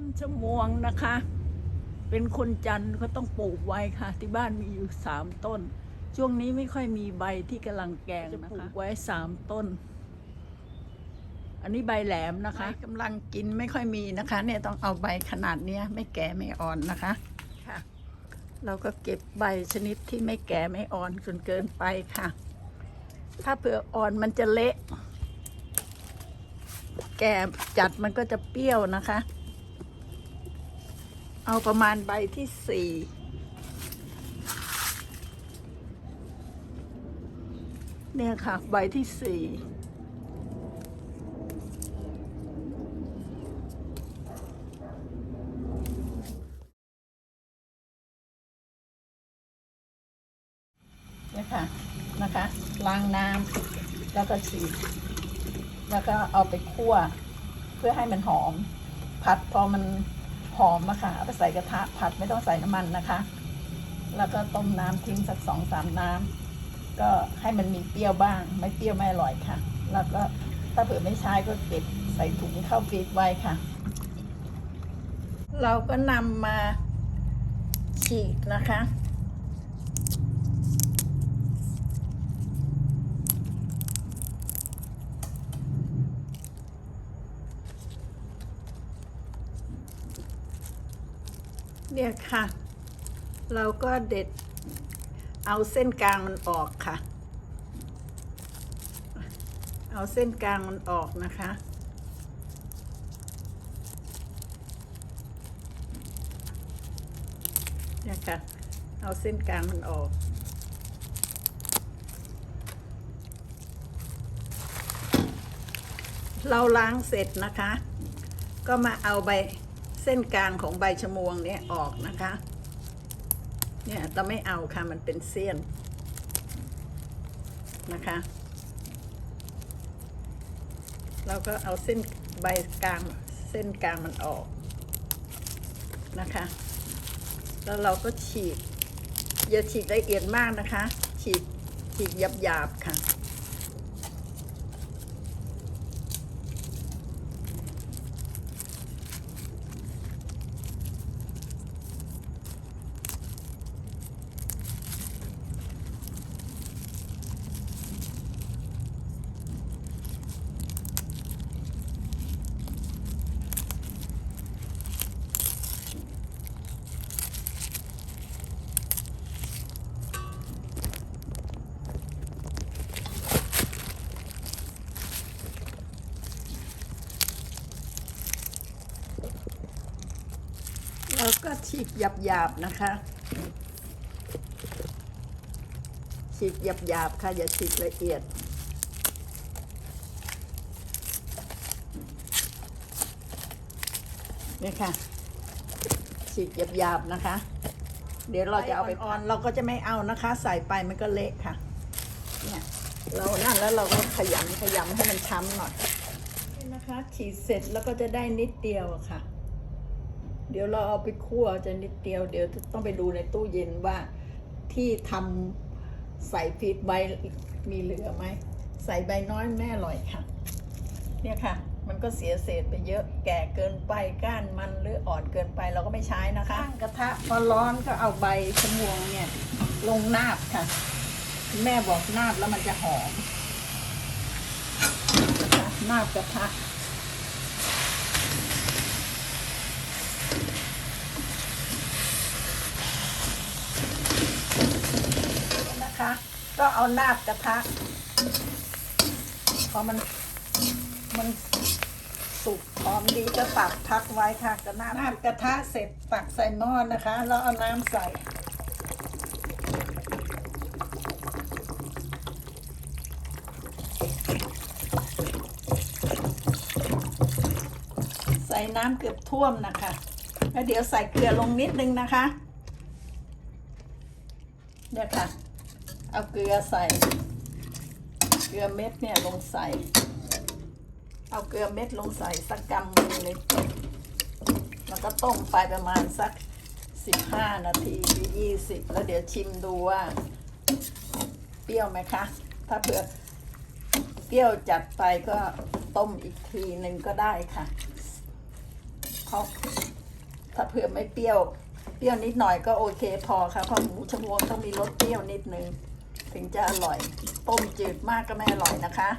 ต้นชะมวงนะคะ เป็นคนจันทร์ก็ต้องปลูกไว้ค่ะ ที่บ้านมีอยู่สามต้น ช่วงนี้ไม่ค่อยมีใบที่กำลังแกงนะคะปลูกไว้สามต้น อันนี้ใบแหลมนะคะกำลังกินไม่ค่อยมีนะคะ เนี่ยต้องเอาใบขนาดเนี้ย ไม่แก่ไม่อ่อนนะคะค่ะ เราก็เก็บใบชนิดที่ไม่แก่ไม่อ่อนจนเกินไปค่ะ ถ้าเผื่ออ่อนมันจะเละแก่จัดมันก็จะเปรี้ยวนะคะ เอาประมาณใบที่สี่เนี่ยค่ะ ใบที่สี่เนี่ยค่ะนะคะล้างน้ำแล้วก็ฉีดแล้วก็เอาไปคั่ว เพื่อให้มันหอม ผัดพอมัน หอมอะค่ะเอาไปใส่กระทะผัดไม่ต้องใส่น้ำมันนะคะ แล้วก็ต้มน้ำทิ้งสักสองสามน้ำก็ให้มันมีเปรี้ยวบ้าง ไม่เปรี้ยวไม่อร่อยค่ะ แล้วก็ถ้าเผื่อไม่ใช้ก็เก็บใส่ถุงเข้าฟรีซไว้ค่ะ เราก็นำมาฉีกนะคะ เนี่ยค่ะ เราก็เด็ดเอาเส้นกลางมันออกค่ะ เอาเส้นกลางมันออกนะคะ เนี่ยค่ะ เอาเส้นกลางมันออกเราล้างเสร็จนะคะ ก็มาเอาใบ ส้นกลางของใบชะมวงเนี่ยออกนะคะ เนี่ยเราไม่เอาค่ะมันเป็นเสี้ยนนะคะ เราก็เอาเส้นใบกลางเส้นกลางมันออกนะคะ แล้วเราก็ฉีกอย่าฉีกละเอียดมากนะคะ ฉีกฉีกหยาบๆค่ะ แล้วก็ฉีกหยาบๆนะคะฉีกหยาบๆค่ะอย่าฉีกละเอียด นี่ค่ะฉีกหยาบๆนะคะ เดี๋ยวเราจะเอาไปอ่อนเราก็จะไม่เอานะคะ ใส่ไปมันก็เละค่ะ เนี่ยเรานั่นแล้วเราก็ขยำขยำให้มันช้ำหน่อยนี่นะคะฉีดเสร็จแล้วก็จะได้นิดเดียวค่ะ เดี๋ยวเราเอาไปคั่วจะนิดเดียว เดี๋ยวต้องไปดูในตู้เย็นว่าที่ทำใส่ฟีดใบมีเหลือไหม ใส่ใบน้อยแม่อร่อยค่ะ เนี่ยค่ะ มันก็เสียเศษไปเยอะ แก่เกินไปก้านมันหรืออ่อนเกินไปเราก็ไม่ใช้นะคะ กระทะพอร้อนก็เอาใบชะมวงเนี่ยลงนาบค่ะ แม่บอกนาบแล้วมันจะหอมนาบกระทะ ก็เอานาบกระทะพอมันมันสุกหอมดีก็ตักพักไว้ค่ะกระนาบนาบกระทะเสร็จตักใส่หม้อนะคะ แล้วเอาน้ำใส่ใส่น้ำเกือบท่วมนะคะ แล้วเดี๋ยวใส่เกลือลงนิดนึงนะคะ เนี่ยค่ะ เอาเกลือใส่ เกลือเม็ดเนี่ยลงใส่ เอาเกลือเม็ดลงใส่สักกำหนึ่งเลยแล้วก็ต้มไปประมาณสักสิบห้านาทีหรือยี่สิบแล้วเดี๋ยวชิมดูว่า เปรี้ยวไหมคะ ถ้าเผื่อเปรี้ยวจัดไปก็ต้มอีกทีหนึ่งก็ได้ค่ะเพราะถ้าเผื่อไม่เปรี้ยว เปรี้ยวนิดหน่อยก็โอเคพอค่ะเพราะหมูชะมวงต้องมีรสเปรี้ยวนิดนึง ถึงจะอร่อย ต้มจืดมากก็ไม่อร่อยนะคะ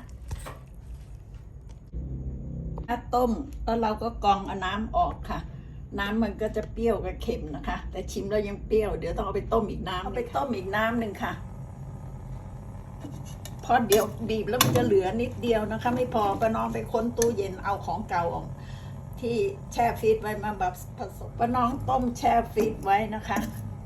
ถ้าต้มแล้วเราก็กรองเอาน้ำออกค่ะ น้ำมันก็จะเปรี้ยวกับเค็มนะคะ แต่ชิมแล้วยังเปรี้ยวเดี๋ยวต้องเอาไปต้มอีกน้ำเอาไปต้มอีกน้ำหนึ่งค่ะเพราะเดี๋ยวบีบแล้วมันจะเหลือนิดเดียวนะคะ ไม่พอก็น้องไปค้นตู้เย็นเอาของเก่าออกที่แช่ฟรีซไว้มาแบบผสมป้าน้องต้มแช่ฟรีซไว้นะคะ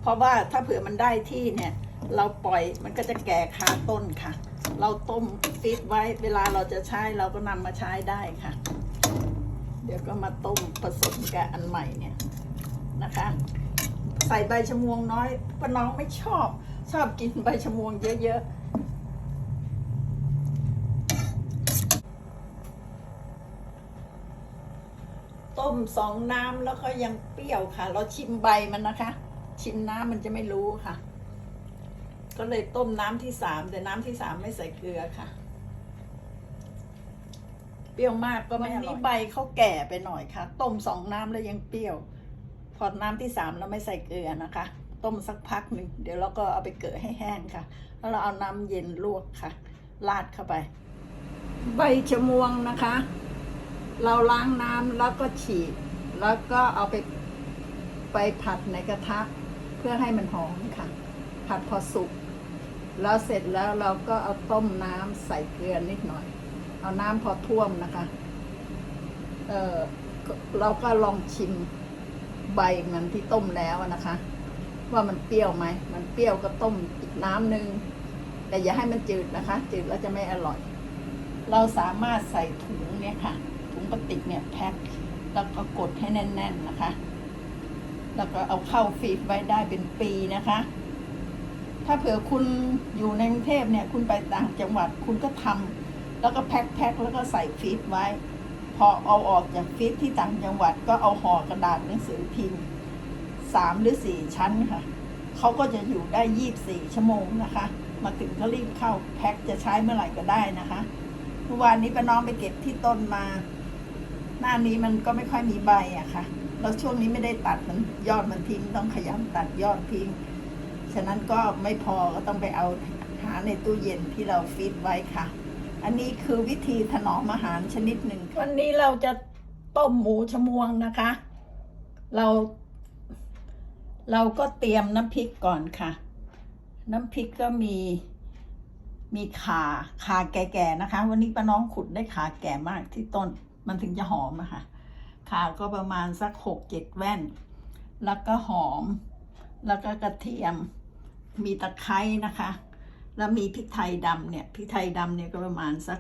เพราะว่าถ้าเผื่อมันได้ที่เนี่ย เราปล่อยมันก็จะแก่คาต้นค่ะ เราต้มฟรีซไว้เวลาเราจะใช้เราก็นำมาใช้ได้ค่ะ เดี๋ยวก็มาต้มผสมกับอันใหม่เนี่ยนะคะ ใส่ใบชะมวงน้อยป้าน้องไม่ชอบ ชอบกินใบชะมวงเยอะๆต้มสองน้ำแล้วก็ยังเปรี้ยวค่ะ เราชิมใบมันนะคะ ชิมน้ำมันจะไม่รู้ค่ะ ก็เลยต้มน้ำที่สามแต่น้ำที่สามไม่ใส่เกลือค่ะ เปรี้ยวมากก็ไม่อร่อยวันนี้ใบเขาแก่ไปหน่อยค่ะ ต้มสองน้ำแล้วยังเปรี้ยว พอน้ำที่สามเราไม่ใส่เกลือนะคะ ต้มสักพักหนึ่งเดี๋ยวเราก็เอาไปเกลือให้แห้งค่ะ แล้วเราเอาน้ำเย็นลวกค่ะราดเข้าไป ใบชะมวงนะคะ เราล้างน้ำแล้วก็ฉีดแล้วก็เอาไปไปผัดในกระทะ เพื่อให้มันหอมค่ะ ผัดพอสุก แล้วเสร็จแล้วเราก็เอาต้มน้ำใส่เกลือนิดหน่อย เอาน้ำพอท่วมนะคะ เออเราก็ลองชิมใบมันที่ต้มแล้วนะคะ ว่ามันเปรี้ยวไหม มันเปรี้ยวก็ต้มอีกน้ำหนึ่งแต่อย่าให้มันจืดนะคะ จืดแล้วจะไม่อร่อย เราสามารถใส่ถุงเนี่ยค่ะ ถุงพลาสติกเนี่ยแพ็คแล้วก็กดให้แน่น ๆนะคะ แล้วก็เอาเข้าฟรีซไว้ได้เป็นปีนะคะ ถ้าเผื่อคุณอยู่ในกรุงเทพเนี่ย คุณไปต่างจังหวัดคุณก็ทำแล้วก็แพ็คแพ็คแล้วก็ใส่ฟรีซไว้ พอเอาออกจากฟรีซที่ต่างจังหวัดก็เอาห่อกระดาษหนังสือพิมพ์สามหรือสี่ชั้นค่ะเขาก็จะอยู่ได้ยี่บสี่ชั่วโมงนะคะ มาถึงก็รีบเข้าแพ็คจะใช้เมื่อไหร่ก็ได้นะคะเมื่อวานนี้ป้าน้องไปเก็บที่ต้นมา หน้านี้มันก็ไม่ค่อยมีใบอะค่ะแล้วช่วงนี้ไม่ได้ตัดมันยอดมันทิ้งต้องขยันตัดยอดทิ้ง ฉะนั้นก็ไม่พอก็ต้องไปเอาหาในตู้เย็นที่เราฟีดไว้ค่ะ อันนี้คือวิธีถนอมอาหารชนิดหนึ่งวันนี้เราจะต้มหมูชะมวงนะคะ เรา เราก็เตรียมน้ำพริกก่อนค่ะ น้ำพริกก็มีมีขาขาแก่ๆนะคะ วันนี้ป้าน้องขุดได้ขาแก่มากที่ต้นมันถึงจะหอมอะค่ะขาก็ประมาณสักหกเจ็ดแว่น แล้วก็หอม แล้วก็กระเทียม มีตะไคร้นะคะ แล้วมีพริกไทยดำเนี่ยพริกไทยดำเนี่ยก็ประมาณสัก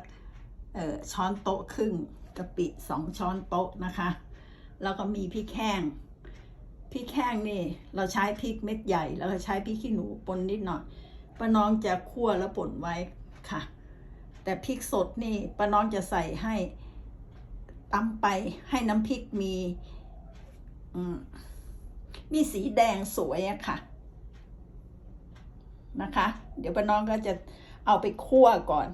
ช้อนโต๊ะครึ่งกะปิสองช้อนโต๊ะนะคะ แล้วก็มีพริกแห้งพริกแห้งนี่เราใช้พริกเม็ดใหญ่ แล้วก็ใช้พริกขี้หนูปนนิดหน่อยป้าน้องจะคั่วแล้วป่นไว้ค่ะ แต่พริกสดนี่ป้าน้องจะใส่ให้ตำไปให้น้ำพริกมีมมีสีแดงสวยอะค่ะ นะคะ เดี๋ยวป้าน้องก็จะเอาไปคั่วก่อน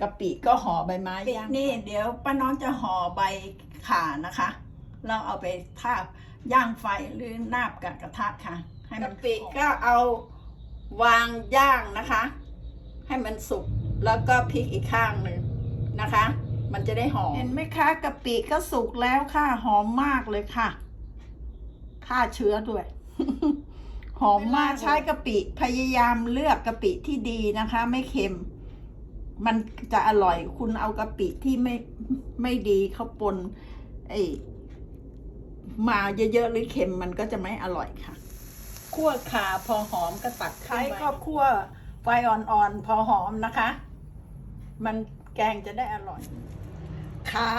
กะปิก็ห่อใบไม้ย่างนี่เดี๋ยวป้าน้องจะห่อใบข่านะคะ เราเอาไปทาบย่างไฟหรือนาบกับกระทะค่ะ ให้มันกะปิก็เอาวางย่างนะคะ ให้มันสุกแล้วก็พลิกอีกข้างหนึ่งนะคะ มันจะได้หอมเห็นไหมคะกะปิก็สุกแล้วค่ะหอมมากเลยค่ะฆ่าเชื้อด้วย หอมมากใช้กะปิพยายามเลือกกะปิที่ดีนะคะ ไม่เค็ม มันจะอร่อยคุณเอากะปิที่ไม่ไม่ดีเขาปนไอ้มาเยอะๆหรือเค็มมันก็จะไม่อร่อยค่ะคั่วขาพอหอมก็ตักไข่ก็คั่วไฟอ่อนๆพอหอมนะคะ มันแกงจะได้อร่อยขา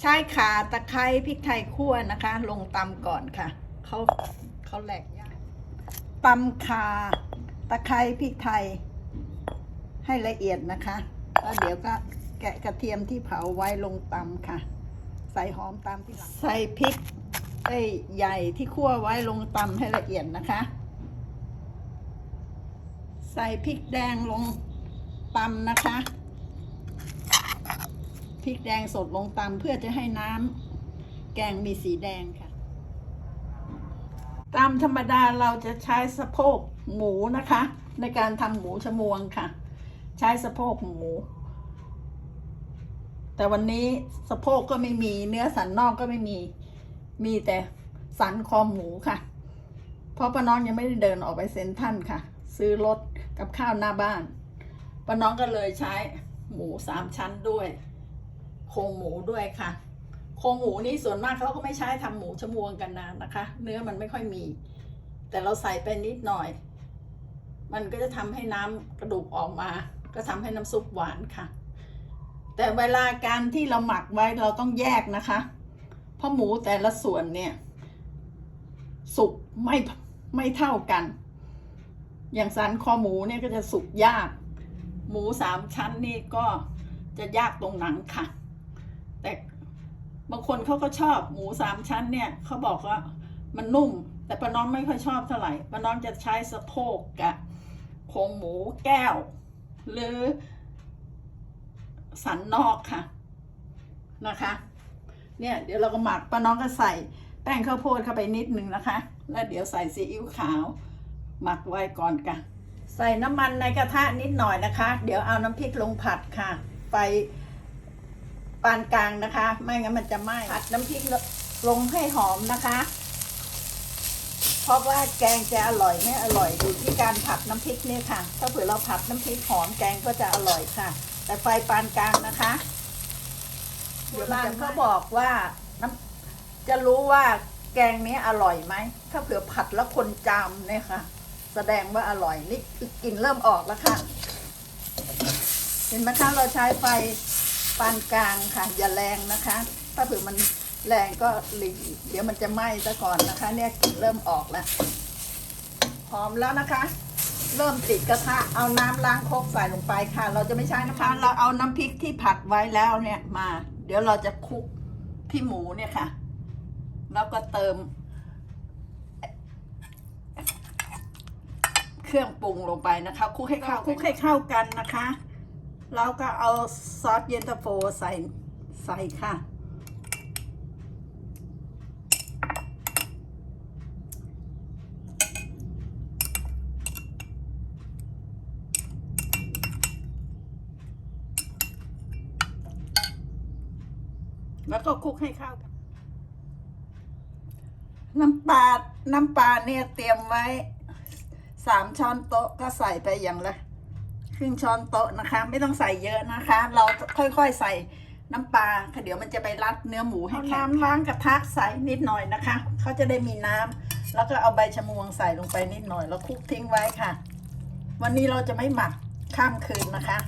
ใช้ขาตะไคร้พริกไทยคั่วนะคะ ลงตำก่อนค่ะเขา เขาแหลกยากตำขาตะไคร้พริกไทย ให้ละเอียดนะคะแล้วเดี๋ยวก็แกะกระเทียมที่เผาไว้ลงตำค่ะ ใส่หอมตามที่หลังใส่พริกเอ้ใหญ่ที่คั่วไว้ลงตำให้ละเอียดนะคะ ใส่พริกแดงลงตำนะคะพริกแดงสดลงตำเพื่อจะให้น้ำแกงมีสีแดงค่ะ ตามธรรมดาเราจะใช้สะโพกหมูนะคะ ในการทำหมูชมวงค่ะ ใช้สะโพกหมู แต่วันนี้สะโพกก็ไม่มีเนื้อสันนอกก็ไม่มี มีแต่สันคอหมูค่ะ เพราะป้าน้องยังไม่ได้เดินออกไปเซ็นทรันค่ะ ซื้อรถกับข้าวหน้าบ้านป้าน้องก็เลยใช้หมูสามชั้นด้วย โครงหมูด้วยค่ะ โครงหมูนี่ส่วนมากเขาก็ไม่ใช้ทำหมูชมวงกันนะนะคะ เนื้อมันไม่ค่อยมี แต่เราใส่ไปนิดหน่อย มันก็จะทำให้น้ำกระดูกออกมา ก็ทำให้น้ำซุปหวานค่ะ แต่เวลาการที่เราหมักไว้เราต้องแยกนะคะ เพราะหมูแต่ละส่วนเนี่ย สุกไม่ไม่เท่ากัน อย่างสันคอหมูเนี่ยก็จะสุกยาก หมูสามชั้นนี่ก็จะยากตรงหนังค่ะ แต่ บางคนเขาก็ชอบหมูสามชั้นเนี่ยเขาบอกว่ามันนุ่ม แต่ป้าน้องไม่ค่อยชอบเท่าไหร่ป้าน้องจะใช้สะโพกกับโครงหมูแก้ว หรือ สันนอกค่ะนะคะ เนี่ยเดี๋ยวเราก็หมักป้าน้องก็ใส่แป้งข้าวโพดเข้าไปนิดนึงนะคะ แล้วเดี๋ยวใส่ซีอิ๊วขาว หมักไว้ก่อนกันใส่น้ำมันในกระทะนิดหน่อยนะคะ เดี๋ยวเอาน้ำพริกลงผัดค่ะไฟ ปานกลางนะคะ ไม่งั้นมันจะไหม้ผัดน้ำพริกลงให้หอมนะคะ เพราะว่าแกงจะอร่อยไม่อร่อยอยู่ที่การผัดน้ำพริกเนี่ยค่ะ ถ้าเผื่อเราผัดน้ำพริกหอมแกงก็จะอร่อยค่ะ แต่ไฟปานกลางนะคะเดี๋ยวมันเขาบอกว่าน้ำจะรู้ว่าแกงนี้อร่อยไหม ถ้าเผื่อผัดแล้วคนจามเนี่ยค่ะ แสดงว่าอร่อยนี่กลิ่นเริ่มออกแล้วค่ะ เห็นไหมคะเราใช้ไฟานกลางค่ะ อย่าแรงนะคะ ถ้าเผื่อมันแรงก็หลีเดี๋ยวมันจะไหม้ซะก่อนนะคะ เนี่ยกลิ่นเริ่มออกแล้วหอมแล้วนะคะ เริ่มติดกระทะเอาน้ำล้างครกใส่ลงไปค่ะ เราจะไม่ใช้น้ำมันเราเอาน้ำพริกที่ผัดไว้แล้วเนี่ยมา เดี๋ยวเราจะคลุกที่หมูเนี่ยค่ะ แล้วก็เติม เครื่องปรุงลงไปนะคะคลุกให้เข้าคลุกให้เข้ากันนะคะ แล้วก็เอาซอสเย็นตาโฟใส่ใส่ค่ะ แล้วก็คลุกให้เข้ากันน้ำปลา น้ำปลาเนี่ยเตรียมไว้สามช้อนโต๊ะก็ใส่ไปอย่างละ รึ่งช้อนโต๊ะนะคะ ไม่ต้องใส่เยอะนะคะ เราค่อยๆใส่น้ำปลาค่ะเดี๋ยวมันจะไปรัดเนื้อหมูให้แข็งน้ำล้างกระทะใส่นิดหน่อยนะคะเขาจะได้มีน้ำแล้วก็เอาใบชะมวงใส่ลงไปนิดหน่อย แล้วคลุกทิ้งไว้ค่ะ วันนี้เราจะไม่หมักข้ามคืนนะคะ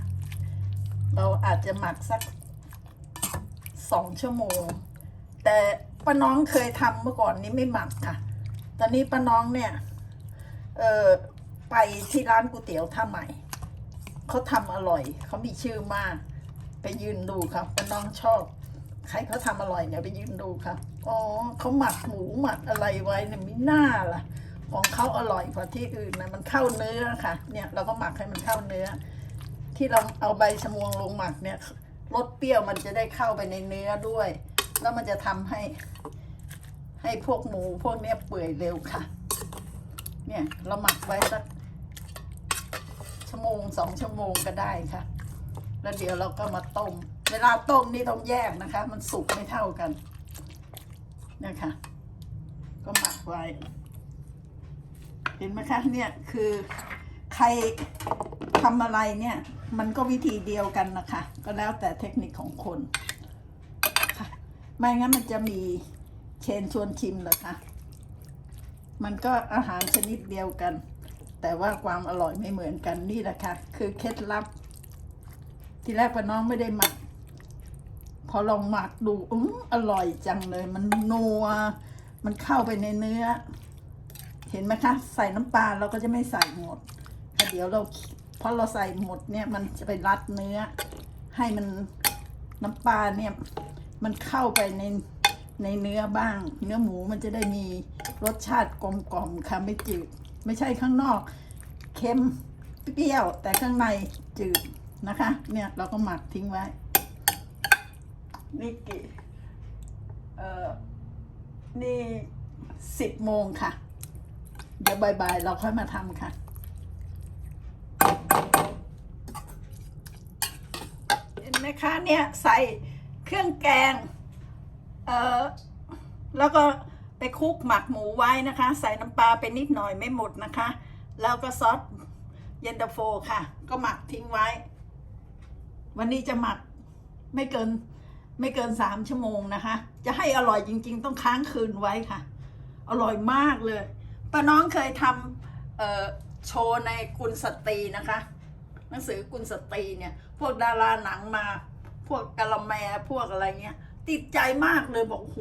เราอาจจะหมักสักสองชั่วโมง แต่ป้าน้องเคยทำเมื่อก่อนนี้ไม่หมักค่ะ ตอนนี้ป้าน้องเนี่ย เออไปที่ร้านก๋วยเตี๋ยวท่าใหม่ เขาทำอร่อย เขามีชื่อมาก ไปยืนดูครับป้าน้องชอบ ใครเขาทำอร่อยเนี่ยไปยืนดูครับอ๋อเขาหมักหมูหมักอะไรไว้เนี่ยมีหน้าล่ะ ของเขาอร่อยกว่าที่อื่นนะมันเข้าเนื้อค่ะ เนี่ยเราก็หมักให้มันเข้าเนื้อ ที่เราเอาใบชะมวงลงหมักเนี่ยรสเปรี้ยวมันจะได้เข้าไปในเนื้อด้วย แล้วมันจะทำให้ ให้พวกหมูพวกเนี้ยเปื่อยเร็วค่ะ เนี่ยเราหมักไว้สัก ชั่วโมงสองชั่วโมงก็ได้ค่ะ แล้วเดี๋ยวเราก็มาต้ม เวลาต้มนี่ต้องแยกนะคะ มันสุกไม่เท่ากันนี่ยค่ะก็หมักไว้ เห็นไหมคะเนี่ยคือใครทำอะไรเนี่ย มันก็วิธีเดียวกันนะคะ ก็แล้วแต่เทคนิคของคนค่ะไม่งั้นมันจะมีเชนชวนชิมเหรอคะมันก็อาหารชนิดเดียวกัน แต่ว่าความอร่อยไม่เหมือนกันนี่แหละค่ะ คือเคล็ดลับ ที่แรกป้าน้องไม่ได้หมัก พอลองหมักดูอืมอร่อยจังเลย มันนัว มันเข้าไปในเนื้อ เห็นไหมคะ ใส่น้ำปลาเราก็จะไม่ใส่หมดแต่เดี๋ยวเราเพราะเราใส่หมดเนี่ยมันจะไปรัดเนื้อ ให้มันน้ำปลาเนี่ย มันเข้าไปในในเนื้อบ้าง เนื้อหมูมันจะได้มีรสชาติกลมกล่อมค่ะไม่จืด ไม่ใช่ข้างนอก เค็มเปรี้ยวแต่ข้างในจืดนะคะ เนี่ยเราก็หมักทิ้งไว้นี่กี่เอ่อนี่สิบโมงค่ะ เดี๋ยวบ่ายๆเราค่อยมาทำค่ะเห็นไหมคะเนี่ยใส่เครื่องแกง เอ่อแล้วก็ คลุกหมักหมูไว้นะคะ ใส่น้ำปลาไปนิดหน่อยไม่หมดนะคะ แล้วก็ซอสเย็นตาโฟค่ะ ก็หมักทิ้งไว้ วันนี้จะหมักไม่เกินไม่เกินสามชั่วโมงนะคะ จะให้อร่อยจริง ๆ ต้องค้างคืนไว้ค่ะ อร่อยมากเลยป้าน้องเคยทำโชว์ในกุลสตรีนะคะ หนังสือกุลสตรีเนี่ย พวกดาราหนังมา พวกกะละแมพวกอะไรเงี้ย ติดใจมากเลยบอกโห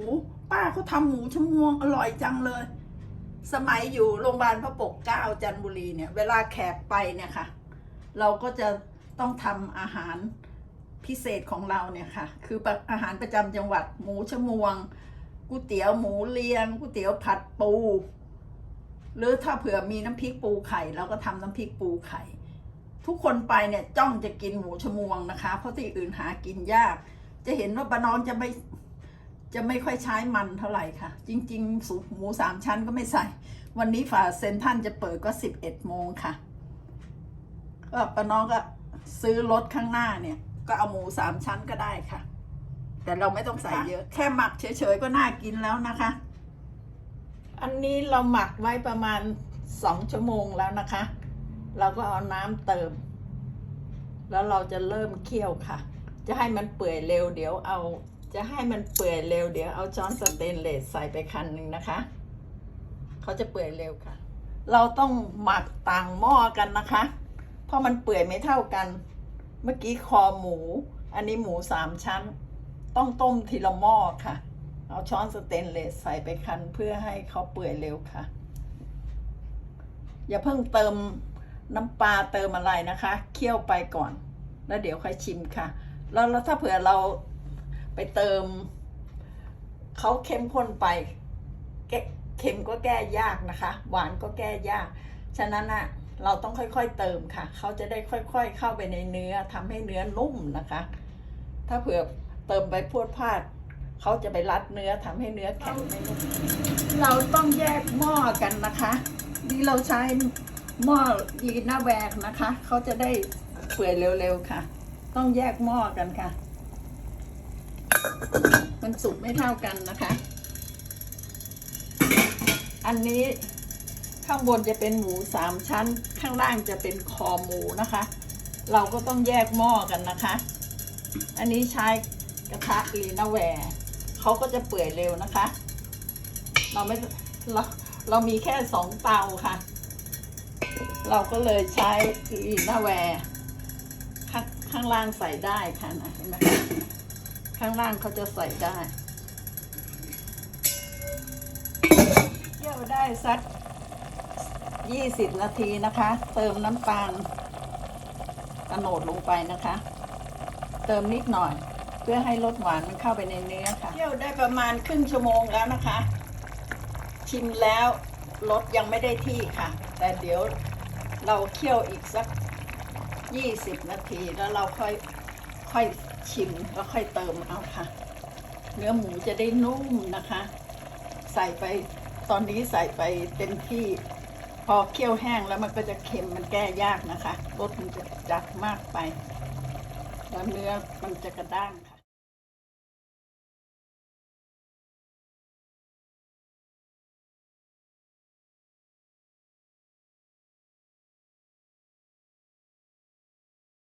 ป้าเขาทำหมูชะมวงอร่อยจังเลย สมัยอยู่โรงพยาบาลพระปกเกล้าจันทบุรีเนี่ย เวลาแขกไปเนี่ยค่ะ เราก็จะต้องทำอาหารพิเศษของเราเนี่ยค่ะ คืออาหารประจำจังหวัดหมูชะมวงก๋วยเตี๋ยวหมูเลียงก๋วยเตี๋ยวผัดปู หรือถ้าเผื่อมีน้ำพริกปูไข่เราก็ทำน้ำพริกปูไข่ ทุกคนไปเนี่ยจ้องจะกินหมูชะมวงนะคะ เพราะที่อื่นหากินยาก จะเห็นว่าป้าน้องจะไม่จะไม่ค่อยใช้มันเท่าไหร่ค่ะ จริงๆสูตรหมูสามชั้นก็ไม่ใส่ วันนี้ฝ่าเซนทรันจะเปิดก็สิบเอ็ดโมงค่ะก็ป้าน้องก็ซื้อรถข้างหน้าเนี่ย ก็เอาหมูสามชั้นก็ได้ค่ะ แต่เราไม่ต้องใส่เยอะ แค่หมักเฉยๆก็น่ากินแล้วนะคะ อันนี้เราหมักไว้ประมาณสองชั่วโมงแล้วนะคะ เราก็เอาน้ำเติม แล้วเราจะเริ่มเคี่ยวค่ะ จะให้มันเปื่อยเร็วเดี๋ยวเอา จะให้มันเปื่อยเร็วเดี๋ยวเอาช้อนสเตนเลสใส่ไปคันหนึ่งนะคะ เขาจะเปื่อยเร็วค่ะ เราต้องหมักต่างหม้อกันนะคะ เพราะมันเปื่อยไม่เท่ากัน เมื่อกี้คอหมู อันนี้หมูสามชั้น ต้องต้มทีละหม้อค่ะ เอาช้อนสเตนเลสใส่ไปคันเพื่อให้เขาเปื่อยเร็วค่ะ อย่าเพิ่งเติมน้ำปลาเติมอะไรนะคะ เคี่ยวไปก่อน แล้วเดี๋ยวค่อยชิมค่ะ แล้วถ้าเผื่อเราไปเติมเขาเข้มข้นไปเค็มก็แก้ยากนะคะ หวานก็แก้ยาก ฉะนั้นอะเราต้องค่อยๆเติมค่ะ เขาจะได้ค่อยๆเข้าไปในเนื้อทำให้เนื้อนุ่มนะคะ ถ้าเผื่อเติมไปพวดพลาดเขาจะไปรัดเนื้อทำให้เนื้อแข็งเราต้องแยกหม้อกันนะคะ นี่เราใช้หม้อยีน่าแวกนะคะ เขาจะได้เปื่อยเร็วๆค่ะ ต้องแยกหม้อกันค่ะ มันสุกไม่เท่ากันนะคะ อันนี้ข้างบนจะเป็นหมูสามชั้น ข้างล่างจะเป็นคอหมูนะคะ เราก็ต้องแยกหม้อกันนะคะ อันนี้ใช้กระทะลีนาแวร์เขาก็จะเปื่อยเร็วนะคะ เราไม่เราเรามีแค่สองเตาค่ะ เราก็เลยใช้ลีนาแวร์ ข้างล่างใส่ได้ค่ะนะเห็นไหมข้างล่างเขาจะใส่ได้เคี่ยวได้สักยี่สิบนาทีนะคะ เติมน้ำตาลกระโนดลงไปนะคะ เติมนิดหน่อยเพื่อให้รสหวานมันเข้าไปในเนื้อค่ะเคี่ยวได้ประมาณครึ่งชั่วโมงแล้วนะคะ ชิมแล้วรสยังไม่ได้ที่ค่ะ แต่เดี๋ยวเราเคี่ยวอีกสัก ยี่สิบนาทีแล้วเราค่อยค่อยชิมแล้วค่อยเติมเอาค่ะ เนื้อหมูจะได้นุ่มนะคะ ใส่ไปตอนนี้ใส่ไปเต็มที่พอเคี่ยวแห้งแล้วมันก็จะเค็มมันแก้ยากนะคะรสมันจะจัดมากไป แล้วเนื้อมันจะกระด้างค่ะ